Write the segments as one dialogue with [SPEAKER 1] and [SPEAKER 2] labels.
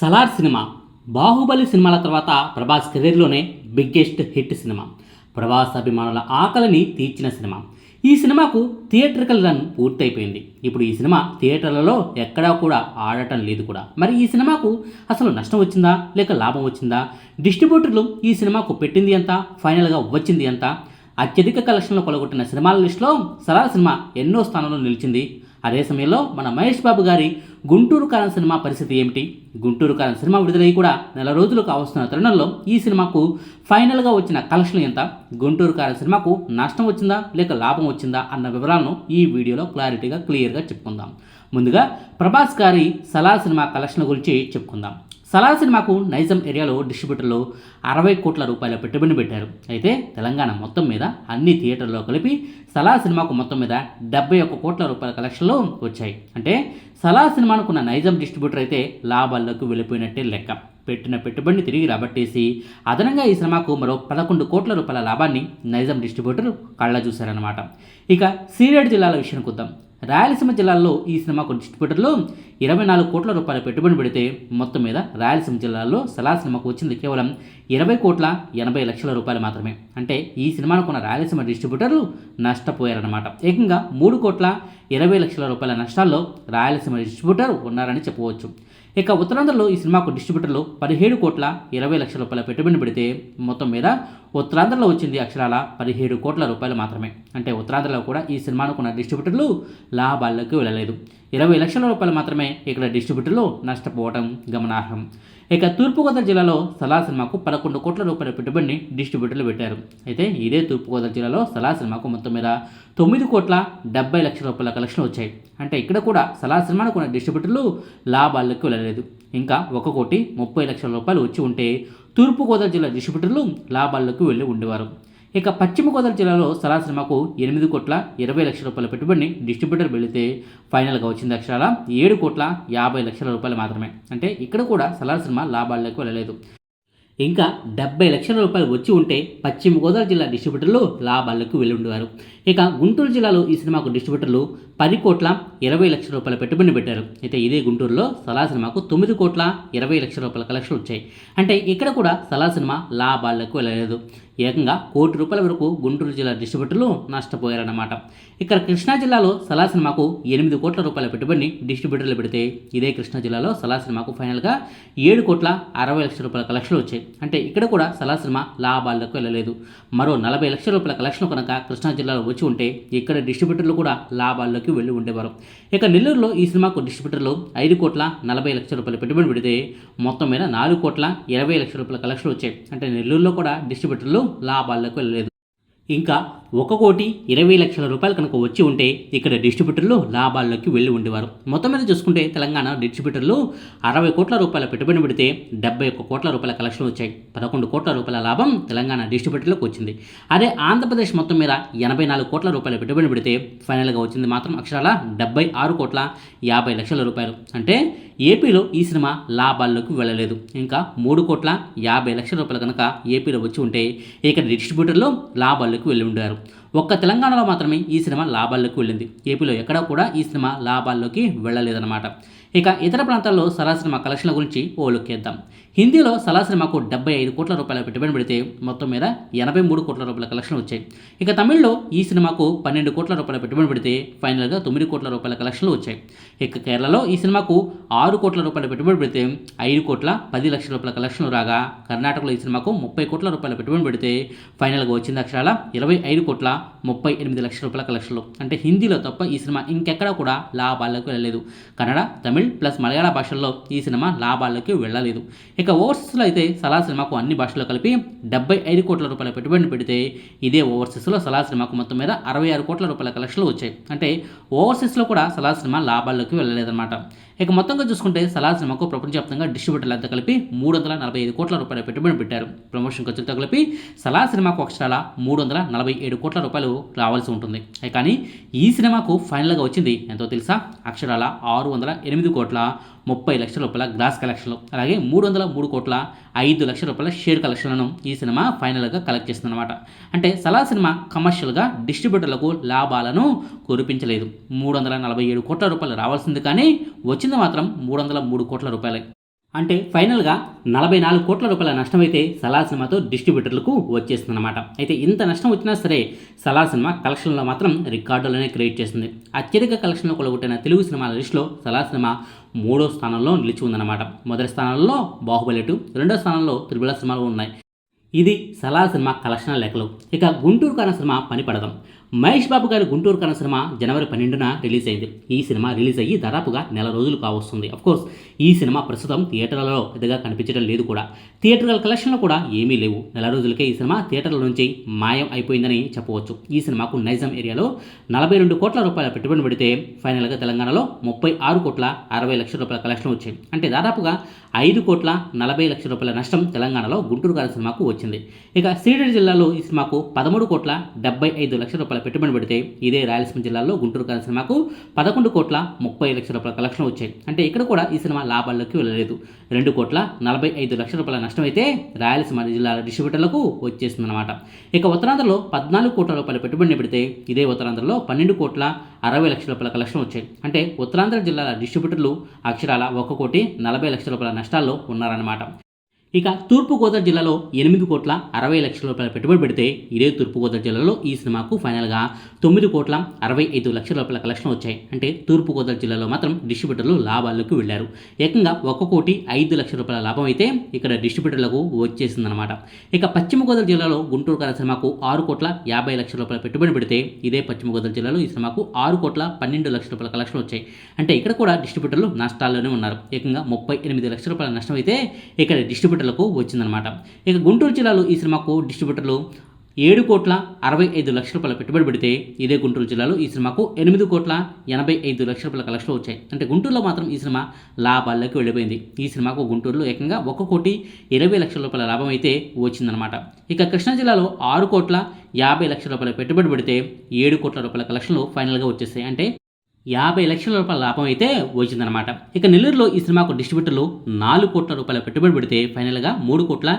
[SPEAKER 1] Salaar cinema Baahubali సినిమాల తర్వాత ప్రభాస్ కెరీర్లోనే బిగ్గెస్ట్ హిట్ సినిమా. ప్రభాస్ అభిమానుల ఆకలిని తీర్చిన సినిమా. ఈ సినిమాకు థియేటర్కల్ రన్ పూర్తయిపోయింది. ఇప్పుడు ఈ సినిమా థియేటర్లలో ఎక్కడా కూడా ఆడటం లేదు కూడా. మరి ఈ సినిమాకు అసలు నష్టం వచ్చిందా? లేక లాభం వచ్చిందా? డిస్ట్రిబ్యూటర్లు ఈ సినిమాకు పెట్టింది ఎంత? ఫైనల్గా వచ్చింది ఎంత? అత్యధిక కలెక్షన్లు కొలగొట్టిన సినిమాల లిస్టులో సలార్ సినిమా ఎన్నో స్థానంలో నిలిచింది. అదే సమయంలో మన మహేష్ బాబు గారి గుంటూరు కాలం సినిమా పరిస్థితి ఏమిటి? గుంటూరు కాలం సినిమా విడుదలై కూడా నెల రోజులు కావస్తున్న తరుణంలో ఈ సినిమాకు ఫైనల్గా వచ్చిన కలెక్షన్లు ఎంత? గుంటూరు కాలం సినిమాకు నష్టం వచ్చిందా? లేక లాభం వచ్చిందా? అన్న వివరాలను ఈ వీడియోలో క్లారిటీగా క్లియర్గా చెప్పుకుందాం. ముందుగా ప్రభాస్ గారి సలార్ సినిమా కలెక్షన్ గురించి చెప్పుకుందాం. సలార్ సినిమాకు నైజాం ఏరియాలో డిస్ట్రిబ్యూటర్లు అరవై కోట్ల రూపాయల పెట్టుబడి పెట్టారు. అయితే తెలంగాణ మొత్తం మీద అన్ని థియేటర్లో కలిపి సలార్ సినిమాకు మొత్తం మీద డెబ్బై ఒక్క కోట్ల రూపాయల కలెక్షన్లు వచ్చాయి. అంటే సలార్ సినిమానుకున్న నైజం డిస్ట్రిబ్యూటర్ అయితే లాభాల్లోకి వెళ్ళిపోయినట్టే లెక్క. పెట్టిన పెట్టుబడిని తిరిగి రాబట్టేసి అదనంగా ఈ సినిమాకు మరో పదకొండు కోట్ల రూపాయల లాభాన్ని నైజం డిస్ట్రిబ్యూటర్ కళ్ళ చూశారన్నమాట. ఇక సీనియర్ జిల్లాల విషయానికి వద్దాం. రాయలసీమ జిల్లాల్లో ఈ సినిమాకు డిస్ట్రిబ్యూటర్లు ఇరవై నాలుగు కోట్ల రూపాయల పెట్టుబడి పెడితే మొత్తం మీద రాయలసీమ జిల్లాలో సలా సినిమాకు వచ్చింది కేవలం ఇరవై కోట్ల ఎనభై లక్షల రూపాయలు మాత్రమే. అంటే ఈ సినిమాను కొన్న రాయలసీమ డిస్ట్రిబ్యూటర్లు నష్టపోయారన్నమాట. ఏకంగా మూడు కోట్ల ఇరవై లక్షల రూపాయల నష్టాల్లో రాయలసీమ డిస్ట్రిబ్యూటర్ ఉన్నారని చెప్పవచ్చు. ఇక ఉత్తరాంధ్రలో ఈ సినిమాకు డిస్ట్రిబ్యూటర్లు పదిహేడు కోట్ల ఇరవై లక్షల రూపాయల పెట్టుబడి పెడితే మొత్తం మీద ఉత్తరాంధ్రలో వచ్చింది అక్షరాల పదిహేడు కోట్ల రూపాయలు మాత్రమే. అంటే ఉత్తరాంధ్రలో కూడా ఈ సినిమాను కొన్న డిస్ట్రిబ్యూటర్లు లాభాల్లోకి వెళ్ళలేదు. ఇరవై లక్షల రూపాయలు మాత్రమే ఇక్కడ డిస్ట్రిబ్యూటర్లు నష్టపోవడం గమనార్హం. ఇక తూర్పుగోదావరి జిల్లాలో సలా సినిమాకు పదకొండు కోట్ల రూపాయల పెట్టుబడిని డిస్ట్రిబ్యూటర్లు పెట్టారు. అయితే ఇదే తూర్పుగోదావరి జిల్లాలో సలా సినిమాకు మొత్తం మీద తొమ్మిది కోట్ల డెబ్బై లక్షల రూపాయల కలెక్షన్ వచ్చాయి. అంటే ఇక్కడ కూడా సలా సినిమాను కొన్ని డిస్ట్రిబ్యూటర్లు లాభాల్లోకి వెళ్ళలేదు. ఇంకా ఒక కోటి ముప్పై లక్షల రూపాయలు వచ్చి ఉంటే తూర్పుగోదావరి జిల్లా డిస్ట్రిబ్యూటర్లు లాభాల్లోకి వెళ్ళి ఉండేవారు. ఇక పశ్చిమ గోదావరి జిల్లాలో సలా సినిమాకు ఎనిమిది కోట్ల ఇరవై లక్షల రూపాయల పెట్టుబడిని డిస్ట్రిబ్యూటర్ వెళితే ఫైనల్గా వచ్చింది అక్షరాల ఏడు కోట్ల యాభై లక్షల రూపాయలు మాత్రమే. అంటే ఇక్కడ కూడా సలార్ సినిమా లాభాల్లోకి వెళ్ళలేదు. ఇంకా డెబ్బై లక్షల రూపాయలు వచ్చి ఉంటే పశ్చిమ గోదావరి జిల్లా డిస్ట్రిబ్యూటర్లు లాభాలకు వెళ్ళి ఉండేవారు. ఇక గుంటూరు జిల్లాలో ఈ సినిమాకు డిస్ట్రిబ్యూటర్లు పది కోట్ల ఇరవై లక్షల రూపాయల పెట్టుబడి పెట్టారు. అయితే ఇదే గుంటూరులో సలా సినిమాకు తొమ్మిది కోట్ల ఇరవై లక్షల రూపాయల కలెక్షన్ వచ్చాయి. అంటే ఇక్కడ కూడా సలా సినిమా లాభాలకు వెళ్ళలేదు. ఏకంగా కోటి రూపాయల వరకు గుంటూరు జిల్లా డిస్ట్రిబ్యూటర్లు నష్టపోయారన్నమాట. ఇక్కడ కృష్ణా జిల్లాలో సలా సినిమాకు ఎనిమిది కోట్ల రూపాయల పెట్టుబడిని డిస్ట్రిబ్యూటర్లు పెడితే ఇదే కృష్ణా జిల్లాలో సలా సినిమాకు ఫైనల్గా ఏడు కోట్ల అరవై లక్షల రూపాయల కలెక్షన్లు వచ్చాయి. అంటే ఇక్కడ కూడా సలా సినిమా లాభాలకు వెళ్ళలేదు. మరో నలభై లక్షల రూపాయల కలెక్షన్ కనుక కృష్ణా జిల్లాలో వచ్చి ఉంటే ఇక్కడ డిస్ట్రిబ్యూటర్లు కూడా లాభాల్లోకి వెళ్ళి ఉండేవారు. ఇక నెల్లూరులో ఈ సినిమాకు డిస్ట్రిబ్యూటర్లు ఐదు కోట్ల నలభై లక్షల రూపాయల పెట్టుబడి పెడితే మొత్తం మీద నాలుగు కోట్ల ఇరవై లక్షల రూపాయల కలెక్షన్ వచ్చాయి. అంటే నెల్లూరులో కూడా డిస్ట్రిబ్యూటర్లు లాభాల్లోకి వెళ్ళలేదు. ఇంకా ఒక కోటి ఇరవై లక్షల రూపాయలు కనుక వచ్చి ఉంటే ఇక్కడ డిస్ట్రిబ్యూటర్లు లాభాల్లోకి వెళ్ళి ఉండేవారు. మొత్తం మీద చూసుకుంటే తెలంగాణ డిస్ట్రిబ్యూటర్లు అరవై కోట్ల రూపాయల పెట్టుబడి పెడితే డెబ్బై ఒక్క కోట్ల రూపాయల కలెక్షన్ వచ్చాయి. పదకొండు కోట్ల రూపాయల లాభం తెలంగాణ డిస్ట్రిబ్యూటర్లకు వచ్చింది. అదే ఆంధ్రప్రదేశ్ మొత్తం మీద ఎనభై నాలుగు కోట్ల రూపాయల పెట్టుబడి పెడితే ఫైనల్గా వచ్చింది మాత్రం అక్షరాల డెబ్బై ఆరు కోట్ల యాభై లక్షల రూపాయలు. అంటే ఏపీలో ఈ సినిమా లాభాల్లోకి వెళ్ళలేదు. ఇంకా మూడు కోట్ల యాభై లక్షల రూపాయలు కనుక ఏపీలో వచ్చి ఉంటే ఇక్కడ డిస్ట్రిబ్యూటర్లు లాభాల్లోకి వెళ్ళి ఉండారు ఒక్క తెలంగాణలో మాత్రమే ఈ సినిమా లాభాల్లోకి వెళ్ళింది. ఏపీలో ఎక్కడా కూడా ఈ సినిమా లాభాల్లోకి వెళ్ళలేదన్నమాట. ఇక ఇతర ప్రాంతాల్లో సలా కలెక్షన్ల గురించి ఓ లుక్కేద్దాం హిందీలో సలా మాకు డెబ్బై ఐదు కోట్ల రూపాయల పెట్టుబడి పెడితే మొత్తం మీద ఎనభై మూడు కోట్ల రూపాయల కలెక్షన్లు వచ్చాయి. ఇక తమిళ్ళో ఈ సినిమాకు పన్నెండు కోట్ల రూపాయల పెట్టుబడి పెడితే ఫైనల్గా తొమ్మిది కోట్ల రూపాయల కలెక్షన్లు వచ్చాయి. ఇక కేరళలో ఈ సినిమాకు ఆరు కోట్ల రూపాయల పెట్టుబడి పెడితే ఐదు కోట్ల పది లక్షల రూపాయల కలెక్షన్లు రాగా కర్ణాటకలో ఈ సినిమాకు ముప్పై కోట్ల రూపాయల పెట్టుబడి పెడితే ఫైనల్గా వచ్చింది అక్షరాల ఇరవై ఐదు కోట్ల ముప్పై ఎనిమిది లక్షల రూపాయల కలెక్షన్లు. అంటే హిందీలో తప్ప ఈ సినిమా ఇంకెక్కడా కూడా లాభాలకు వెళ్ళలేదు. కన్నడ తమిళ్ ప్లస్ మలయాళ భాషల్లో ఈ సినిమా లాభాల్లోకి వెళ్ళలేదు. ఇక ఓవర్సీస్లో అయితే సలా సినిమాకు అన్ని భాషల్లో కలిపి డెబ్బై ఐదు కోట్ల రూపాయల పెట్టుబడిని పెడితే ఇదే ఓవర్సీస్లో సలా సినిమాకు మొత్తం మీద అరవై ఆరు కోట్ల రూపాయల కలెక్షన్లు వచ్చాయి. అంటే ఓవర్సీస్లో కూడా సలా సినిమా లాభాల్లోకి వెళ్ళలేదన్నమాట. ఇక మొత్తంగా చూసుకుంటే సలా సినిమాకు ప్రపంచవ్యాప్తంగా డిస్ట్రిబ్యూటర్లు కలిపి మూడు వందల నలభై ఐదు కోట్ల రూపాయల పెట్టుబడి పెట్టారు. ప్రమోషన్ ఖర్చులతో కలిపి సలా సినిమాకు అక్షరాల మూడు వందల నలభై ఏడు కోట్ల రూపాయలు రావాల్సి ఉంటుంది. కానీ ఈ సినిమాకు ఫైనల్గా వచ్చింది ఎంతో తెలుసా? అక్షరాల ఆరు వందల ఎనిమిది కోట్ల ముప్పై లక్షల రూపాయల గ్రాస్ కలెక్షన్లు. అలాగే మూడు వందల మూడు కోట్ల ఐదు లక్షల రూపాయల షేర్ కలెక్షన్లను ఈ సినిమా ఫైనల్గా కలెక్ట్ చేస్తుందన్నమాట అంటే సలా సినిమా కమర్షియల్గా డిస్ట్రిబ్యూటర్లకు లాభాలను కురిపించలేదు. మూడు వందల నలభై ఏడు కోట్ల రూపాయలు రావాల్సింది కానీ వచ్చింది మాత్రం మూడు వందల మూడు కోట్ల రూపాయలే. అంటే ఫైనల్గా నలభై నాలుగు కోట్ల రూపాయల నష్టం అయితే సలార్ సినిమాతో డిస్ట్రిబ్యూటర్లకు వచ్చేస్తుందన్నమాట. అయితే ఇంత నష్టం వచ్చినా సరే సలార్ సినిమా కలెక్షన్లో మాత్రం రికార్డులనే క్రియేట్ చేస్తుంది. అత్యధిక కలెక్షన్లో కొలగొట్టిన తెలుగు సినిమాల లిస్టులో సలార్ సినిమా మూడో స్థానంలో నిలిచి ఉందన్నమాట. మొదటి స్థానంలో బాహుబలి టూ రెండో స్థానంలో త్రిబుల సినిమాలు ఉన్నాయి. ఇది సలార్ సినిమా కలెక్షన్ లెక్కలు. ఇక గుంటూరు కారణ సినిమా పని పడదాం మహేష్ బాబు గారి గుంటూరు కన్న సినిమా జనవరి పన్నెండున రిలీజ్ అయింది ఈ సినిమా రిలీజ్ అయ్యి దాదాపుగా నెల రోజులు కావస్తుంది. కోర్స్ ఈ సినిమా ప్రస్తుతం థియేటర్లలో పెద్దగా కనిపించడం లేదు కూడా. థియేటర్ల కలెక్షన్లు కూడా ఏమీ లేవు. నెల రోజులకే ఈ సినిమా థియేటర్ల నుంచి మాయం అయిపోయిందని చెప్పవచ్చు. ఈ సినిమాకు నైజాం ఏరియాలో నలభై రెండు కోట్ల రూపాయల పెట్టుబడి పెడితే ఫైనల్గా తెలంగాణలో ముప్పై ఆరు కోట్ల అరవై లక్షల రూపాయల కలెక్షన్ వచ్చాయి అంటే దాదాపుగా ఐదు కోట్ల నలభై లక్షల రూపాయల నష్టం తెలంగాణలో గుంటూరు గారి సినిమాకు వచ్చింది. ఇక సీడెడ్ జిల్లాలో ఈ సినిమాకు పదమూడు కోట్ల డెబ్బై ఐదు లక్షల రూపాయల పెట్టుబడి పెడితే ఇదే రాయలసీమ జిల్లాలో గుంటూరు కథ సినిమాకు పదకొండు కోట్ల ముప్పై లక్షల రూపాయల కలెక్షన్ వచ్చాయి. అంటే ఇక్కడ కూడా ఈ సినిమా లాభాల్లోకి వెళ్ళలేదు. రెండు కోట్ల నలభై ఐదు లక్షల రూపాయల నష్టం అయితే రాయలసీమ జిల్లాల డిస్ట్రిబ్యూటర్లకు వచ్చేసిందనమాట ఇక ఉత్తరాంధ్రలో పద్నాలుగు కోట్ల రూపాయల పెట్టుబడిని పెడితే ఇదే ఉత్తరాంధ్రలో పన్నెండు కోట్ల అరవై లక్షల రూపాయల కలెక్షన్ వచ్చాయి. అంటే ఉత్తరాంధ్ర జిల్లాల డిస్ట్రిబ్యూటర్లు అక్షరాల ఒక కోటి నలభై లక్షల రూపాయల నష్టాల్లో ఉన్నారన్నమాట. ఇక తూర్పుగోదావరి జిల్లాలో ఎనిమిది కోట్ల అరవై లక్షల రూపాయల పెట్టుబడి పెడితే ఇదే తూర్పుగోదావరి జిల్లాలో ఈ సినిమాకు ఫైనల్గా తొమ్మిది కోట్ల అరవై ఐదు లక్షల రూపాయల కలెక్షన్ వచ్చాయి. అంటే తూర్పుగోదావరి జిల్లాలో మాత్రం డిస్ట్రిబ్యూటర్లు లాభాల్లోకి వెళ్ళారు. ఏకంగా ఒక కోటి ఐదు లక్షల రూపాయల లాభం అయితే ఇక్కడ డిస్ట్రిబ్యూటర్లకు వచ్చేసిందనమాట ఇక పశ్చిమ గోదావరి జిల్లాలో గుంటూరు గారి సినిమాకు ఆరు కోట్ల యాభై లక్షల రూపాయల పెట్టుబడి పెడితే ఇదే పశ్చిమ గోదావరి జిల్లాలో ఈ సినిమాకు ఆరు కోట్ల పన్నెండు లక్షల రూపాయల కలెక్షన్ వచ్చాయి. అంటే ఇక్కడ కూడా డిస్ట్రిబ్యూటర్లు నష్టాల్లోనే ఉన్నారు. ఏకంగా ముప్పై ఎనిమిది లక్షల రూపాయల నష్టం అయితే ఇక్కడ డిస్ట్రిబ్యూటర్లకు వచ్చిందనమాట ఇక గుంటూరు జిల్లాలో ఈ సినిమాకు డిస్ట్రిబ్యూటర్లు ఏడు కోట్ల అరవై ఐదు లక్షల రూపాయల పెట్టుబడి పెడితే ఇదే గుంటూరు జిల్లాలో ఈ సినిమాకు ఎనిమిది కోట్ల ఎనభై ఐదు లక్షల రూపాయల కలెక్షన్లు వచ్చాయి. అంటే గుంటూరులో మాత్రం ఈ సినిమా లాభాల్లోకి వెళ్ళిపోయింది. ఈ సినిమాకు గుంటూరులో ఏకంగా ఒక కోటి ఇరవై లక్షల రూపాయల లాభం అయితే వచ్చిందనమాట ఇక కృష్ణా జిల్లాలో ఆరు కోట్ల యాభై లక్షల రూపాయల పెట్టుబడి పెడితే ఏడు కోట్ల రూపాయల కలెక్షన్లు ఫైనల్గా వచ్చేసాయి. అంటే యాభై లక్షల రూపాయల లాభం అయితే వచ్చిందనమాట ఇక నెల్లూరులో ఈ సినిమాకు డిస్ట్రిబ్యూటర్లు నాలుగు కోట్ల రూపాయల పెట్టుబడి పెడితే ఫైనల్గా మూడు కోట్ల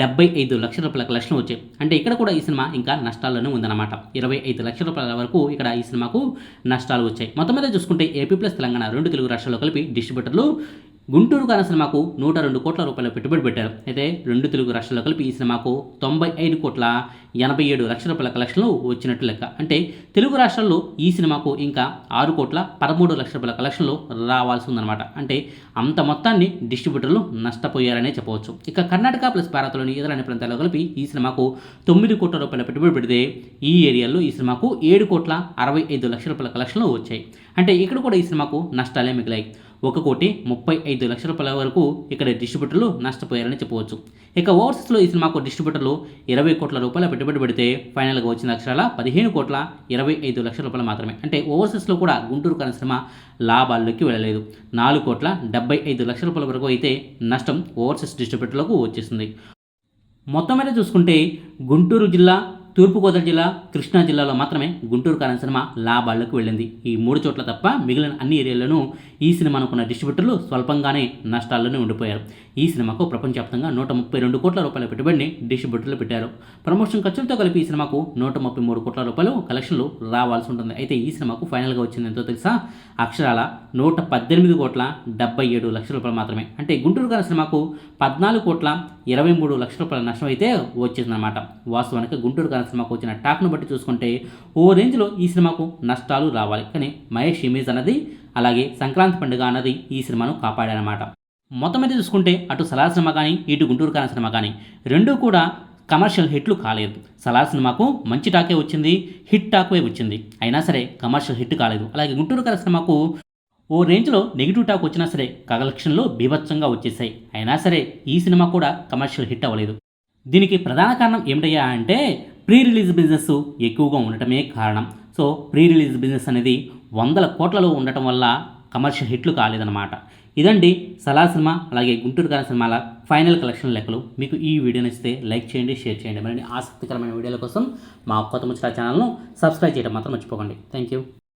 [SPEAKER 1] డెబ్బై ఐదు లక్షల రూపాయల కలెక్షన్ వచ్చాయి అంటే ఇక్కడ కూడా ఈ సినిమా ఇంకా నష్టాల్లోనే ఉందన్నమాట. ఇరవై ఐదు లక్షల రూపాయల వరకు ఇక్కడ ఈ సినిమాకు నష్టాలు వచ్చాయి. మొత్తం మీద చూసుకుంటే ఏపీ ప్లస్ తెలంగాణ రెండు తెలుగు రాష్ట్రాల్లో కలిపి డిస్ట్రిబ్యూటర్లు గుంటూరు కాన సినిమాకు నూట రెండు కోట్ల రూపాయల పెట్టుబడి పెట్టారు. అయితే రెండు తెలుగు రాష్ట్రాల్లో కలిపి ఈ సినిమాకు తొంభై ఐదు కోట్ల ఎనభై ఏడు లక్షల రూపాయల కలెక్షన్లు వచ్చినట్లు లెక్క. అంటే తెలుగు రాష్ట్రాల్లో ఈ సినిమాకు ఇంకా ఆరు కోట్ల పదమూడు లక్షల రూపాయల కలెక్షన్లు రావాల్సి ఉందన్నమాట అంటే అంత మొత్తాన్ని డిస్ట్రిబ్యూటర్లు నష్టపోయారనే చెప్పవచ్చు. ఇక కర్ణాటక ప్లస్ భారత్లోని ఇతర అన్ని ప్రాంతాల్లో కలిపి ఈ సినిమాకు తొమ్మిది కోట్ల రూపాయల పెట్టుబడి పెడితే ఈ ఏరియాలో ఈ సినిమాకు ఏడు కోట్ల అరవై ఐదు లక్షల రూపాయల కలెక్షన్లు వచ్చాయి. అంటే ఇక్కడ కూడా ఈ సినిమాకు నష్టాలే మిగిలాయి. ఒక కోటి ముప్పై ఐదు లక్షల రూపాయల వరకు ఇక్కడ డిస్ట్రిబ్యూటర్లు నష్టపోయారని చెప్పవచ్చు. ఇక ఓవర్సీస్లో ఈ సినిమాకు డిస్ట్రిబ్యూటర్లు ఇరవై కోట్ల రూపాయల పెట్టుబడి పెడితే ఫైనల్గా వచ్చిన అక్షరాల పదిహేను కోట్ల ఇరవై ఐదు లక్షల రూపాయలు మాత్రమే. అంటే ఓవర్సీస్లో కూడా గుంటూరు కన్న సినిమా లాభాల్లోకి వెళ్ళలేదు. నాలుగు కోట్ల డెబ్బై ఐదు లక్షల రూపాయల వరకు అయితే నష్టం ఓవర్సీస్ డిస్ట్రిబ్యూటర్లకు వచ్చేసింది. మొత్తం మీద చూసుకుంటే గుంటూరు జిల్లా తూర్పుగోదావరి జిల్లా కృష్ణా జిల్లాలో మాత్రమే గుంటూరు కారం సినిమా లాభాళ్ళకు వెళ్ళింది. ఈ మూడు చోట్ల తప్ప మిగిలిన అన్ని ఏరియాల్లోనూ ఈ సినిమాను కొన్న డిస్ట్రిబ్యూటర్లు స్వల్పంగానే నష్టాల్లోనే ఉండిపోయారు. ఈ సినిమాకు ప్రపంచవ్యాప్తంగా నూట ముప్పై రెండు కోట్ల రూపాయల పెట్టుబడిని డిస్ట్రిబ్యూటర్లు పెట్టారు. ప్రమోషన్ ఖర్చులతో కలిపి ఈ సినిమాకు నూట ముప్పై మూడు కోట్ల రూపాయలు కలెక్షన్లు రావాల్సి ఉంటుంది. అయితే ఈ సినిమాకు ఫైనల్గా వచ్చింది ఎంతో తెలుసా? అక్షరాల నూట పద్దెనిమిది కోట్ల డెబ్బై ఏడు లక్షల రూపాయలు మాత్రమే. అంటే గుంటూరు గారి సినిమాకు పద్నాలుగు కోట్ల ఇరవై మూడు లక్షల రూపాయల నష్టం అయితే వచ్చిందన్నమాట వాస్తవానికి గుంటూరు గారి సినిమాకు వచ్చిన టాక్ను బట్టి చూసుకుంటే ఓ రేంజ్లో ఈ సినిమాకు నష్టాలు రావాలి. కానీ మహేష్ ఇమేజ్ అన్నది అలాగే సంక్రాంతి పండుగ అన్నది ఈ సినిమాను కాపాడారన్నమాట. మొత్తం మీద చూసుకుంటే అటు సలార్ సినిమా కానీ ఇటు గుంటూరు కాని సినిమా కానీ రెండూ కూడా కమర్షియల్ హిట్లు కాలేదు. సలార్ సినిమాకు మంచి టాకే వచ్చింది హిట్ టాకే వచ్చింది. అయినా సరే కమర్షియల్ హిట్ కాలేదు. అలాగే గుంటూరు కాని సినిమాకు ఓ రేంజ్లో నెగిటివ్ టాక్ వచ్చినా సరే కలెక్షన్లు బీభత్సంగా వచ్చేసాయి. అయినా సరే ఈ సినిమా కూడా కమర్షియల్ హిట్ అవ్వలేదు. దీనికి ప్రధాన కారణం ఏమిటయ్యా అంటే ప్రీ రిలీజ్ బిజినెస్ ఎక్కువగా ఉండటమే కారణం. సో ప్రీ రిలీజ్ బిజినెస్ అనేది వందల కోట్లలో ఉండటం వల్ల కమర్షియల్ హిట్లు కాలేదన్నమాట. ఇదండి సలా సినిమా అలాగే గుంటూరు గారి సినిమాల ఫైనల్ కలెక్షన్ లెక్కలు. మీకు ఈ వీడియో నచ్చితే లైక్ చేయండి షేర్ చేయండి. మరిన్ని ఆసక్తికరమైన వీడియోల కోసం మా కొత్త ముచ్చట ఛానల్ను సబ్స్క్రైబ్ చేయడం మాత్రం మర్చిపోకండి. Thank you